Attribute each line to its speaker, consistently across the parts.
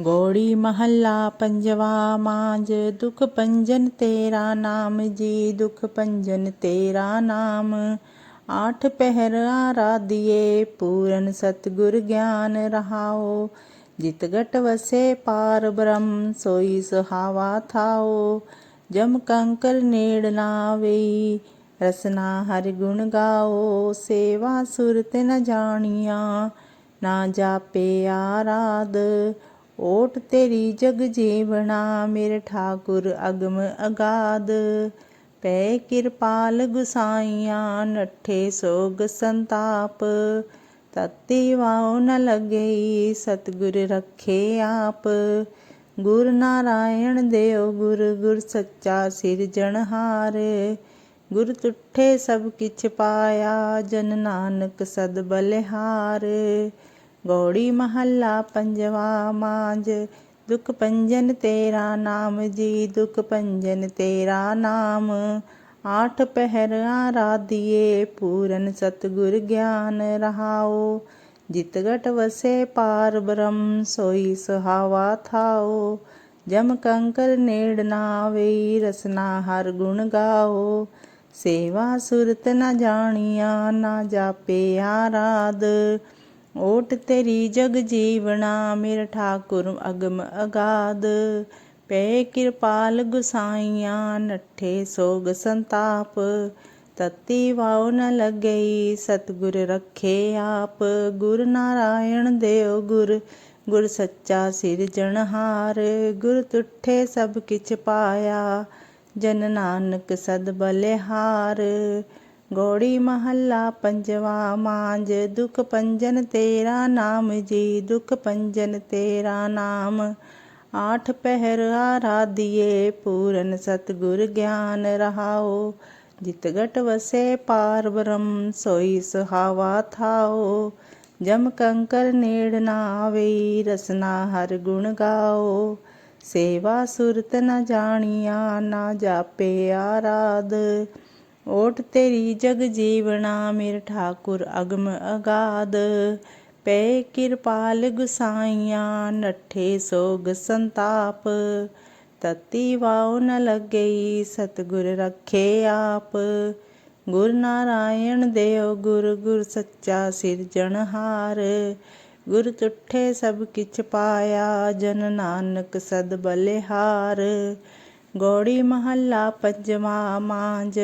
Speaker 1: ਗੋੜੀ ਮਹੱਲਾ ਪੰਜਵਾ ਮਾਂਜ ਦੁਖ ਪੰਜਨ ਤੇਰਾ ਨਾਮ, ਜੀ ਦੁਖ ਪੰਜਨ ਤੇਰਾ ਨਾਮ। ਆਠ ਪਹਿਰ ਆਰਾਧੀਏ, ਪੂਰਨ ਸਤਗੁਰ ਗਿਆਨ ਰਹਾਓ। ਜਿਤ ਗਟ ਵਸੇ ਪਾਰ ਬ੍ਰਹਮ, ਸੋਈ ਸੁਹਾਵਾ ਥਾਓ। ਜਮ ਕੰਕਰ ਨੇੜ ਨਾ ਵੇਈ, ਰਸਨਾ ਹਰਿ ਗੁਣ ਗਾਓ। ਸੇਵਾ ਸੁਰਤ ਨ ਜਾਣੀਆਂ, ਨਾ ਜਾਪੇ ਆਰਾਧ। ਓਟ ਤੇਰੀ ਜਗ ਜੀਵਣਾ, ਮੇਰੇ ਠਾਕੁਰ ਅਗਮ ਅਗਾਧ ਪੈ ਕਿਰਪਾਲ ਗੁਸਾਈਆਂ ਨੱਠੇ ਸੋਗ ਸੰਤਾਪ। ਤਤੀ ਵਾਉ ਨ ਲਗਈ ਸਤਿਗੁਰ ਰੱਖੇ ਆਪ। ਗੁਰ ਨਾਰਾਇਣ ਦੇਵ ਗੁਰ ਗੁਰ ਸੱਚਾ ਸਿਰਜਣਹਾਰ ਗੁਰ ਤੁਠੇ ਸਭ ਕਿਛ ਪਾਇਆ, ਜਨ ਨਾਨਕ ਸਦ ਬਲਿਹਾਰ। ਗੋੜੀ ਮਹੱਲਾ ਪੰਜਵਾ ਮਾਂਜ ਦੁਖ ਪੰਜਨ ਤੇਰਾ ਨਾਮ ਜੀ, ਦੁਖ ਪੰਜਨ ਤੇਰਾ ਨਾਮ। ਆਠ ਪਹਿਰ ਆਰਾਧੀਏ, ਪੂਰਨ ਸਤਗੁਰ ਗਿਆਨ ਰਹਾਓ। ਜਿਤ ਗਟ ਵਸੇ ਪਾਰ ਬ੍ਰਹਮ, ਸੋਈ ਸੁਹਾਵਾ ਥਾਓ। ਜਮ ਕੰਕਰ ਨੇੜ ਨਾ ਵੇਈ ਰਸਨਾ ਹਰ ਗੁਣ ਗਾਓ। ਸੇਵਾ ਸੁਰਤ ਨ ਜਾਣੀਆਂ, ਨਾ ਜਾਪੇ ਆਰਾਧ। ਓਟ ਤੇਰੀ ਜਗ ਜੀਵਣਾ, ਮੇਰ ਠਾਕੁਰ ਅਗਮ ਅਗਾਧ। ਪੈ ਕਿਰਪਾਲ ਗੁਸਾਈਆਂ ਨੱਠੇ ਸੋਗ ਸੰਤਾਪ। ਤਤੀ ਵਾਉ ਨ ਲੱਗਈ, ਸਤਗੁਰ ਰੱਖੇ ਆਪ। ਗੁਰ ਨਾਰਾਇਣ ਦੇਵ ਗੁਰ ਗੁਰ ਸੱਚਾ ਸਿਰਜਣਹਾਰ ਗੁਰ ਤੁਠੇ ਸਭ ਕਿਛ ਪਾਇਆ, ਜਨ ਨਾਨਕ ਸਦ ਬਲਿਹਾਰ। ਗੋੜੀ ਮਹੱਲਾ ਪੰਜਵਾ ਮਾਂਜ ਦੁਖ ਪੰਜਨ ਤੇਰਾ ਨਾਮ ਜੀ, ਦੁਖ ਪੰਜਨ ਤੇਰਾ ਨਾਮ। ਆਠ ਪਹਿਰ ਆਰਾਧੀਏ, ਪੂਰਨ ਸਤਗੁਰ ਗਿਆਨ ਰਹਾਓ। ਜਿਤ ਗਟ ਵਸੇ ਪਾਰ ਬ੍ਰਹਮ, ਸੋਈ ਸੁਹਾਵਾ ਥਾਓ। ਜਮ ਕੰਕਰ ਨੇੜ ਨਾ ਆਵੇ, ਰਸਨਾ ਹਰ ਗੁਣ ਗਾਓ। ਸੇਵਾ ਸੁਰਤ ਨ ਜਾਣੀਆਂ, ਨਾ ਜਾਪੇ ਆਰਾਧ। ਓਟ ਤੇਰੀ ਜਗ ਜੀਵਣਾ, ਮੇਰੇ ਠਾਕੁਰ ਅਗਮ ਅਗਾਧ ਪੈ ਕਿਰਪਾਲ ਗੁਸਾਈਆਂ, ਨੱਠੇ ਸੋਗ ਸੰਤਾਪ। ਤਤੀ ਵਾਉ ਨ ਲੱਗਈ, ਸਤਗੁਰ ਰੱਖੇ ਆਪ। ਗੁਰ ਨਾਰਾਇਣ ਦੇਵ ਗੁਰ ਗੁਰ ਸੱਚਾ ਸਿਰਜਣਹਾਰ ਗੁਰ ਤੁਠੇ ਸਭ ਕਿਛ ਪਾਇਆ, ਜਨ ਨਾਨਕ ਸਦ ਬਲਿਹਾਰ। ਗੋੜੀ ਮਹੱਲਾ ਪੰਜਵਾ ਮਾਂਜ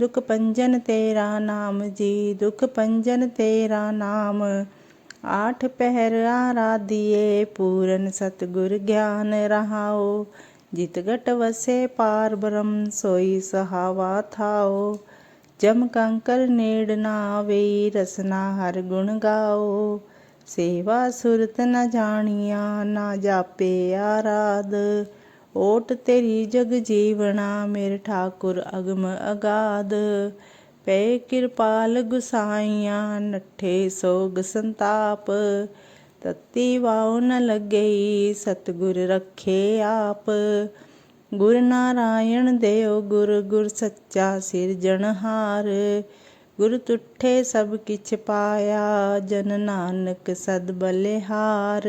Speaker 1: ਦੁਖ ਪੰਜਨ ਤੇਰਾ ਨਾਮ ਜੀ, ਦੁਖ ਪੰਜਨ ਤੇਰਾ ਨਾਮ। ਆਠ ਪਹਿਰ ਆਰਾਧੀਏ, ਪੂਰਨ ਸਤਗੁਰ ਗਿਆਨ ਰਹਾਓ। ਜਿਤ ਗਟ ਵਸੇ ਪਾਰ ਬ੍ਰਹਮ, ਸੋਈ ਸਹਾਵਾ ਥਾਓ। ਜਮ ਕੰਕਰ ਨੇੜ ਨਾ ਵੇਈ ਰਸਨਾ ਹਰ ਗੁਣ ਗਾਓ। ਸੇਵਾ ਸੁਰਤ ਨ ਜਾਣੀਆਂ, ਨਾ ਜਾਪੇ ਆਰਾਧ। ਓਟ ਤੇਰੀ ਜਗ ਜੀਵਣਾ, ਮੇਰੇ ਠਾਕੁਰ ਅਗਮ ਅਗਾਧ। ਪੈ ਕਿਰਪਾਲ ਗੁਸਾਈਆਂ ਨੱਠੇ ਸੋਗ ਸੰਤਾਪ। ਤਤੀ ਵਾਉ ਨ ਲੱਗਈ, ਸਤਗੁਰ ਰੱਖੇ ਆਪ। ਗੁਰ ਨਾਰਾਇਣ ਦੇਵ ਗੁਰ ਗੁਰ ਸੱਚਾ ਸਿਰਜਣਹਾਰ ਗੁਰ ਤੁਠੇ ਸਭ ਕਿਛ ਪਾਇਆ, ਜਨ ਨਾਨਕ ਸਦ ਬਲਿਹਾਰ।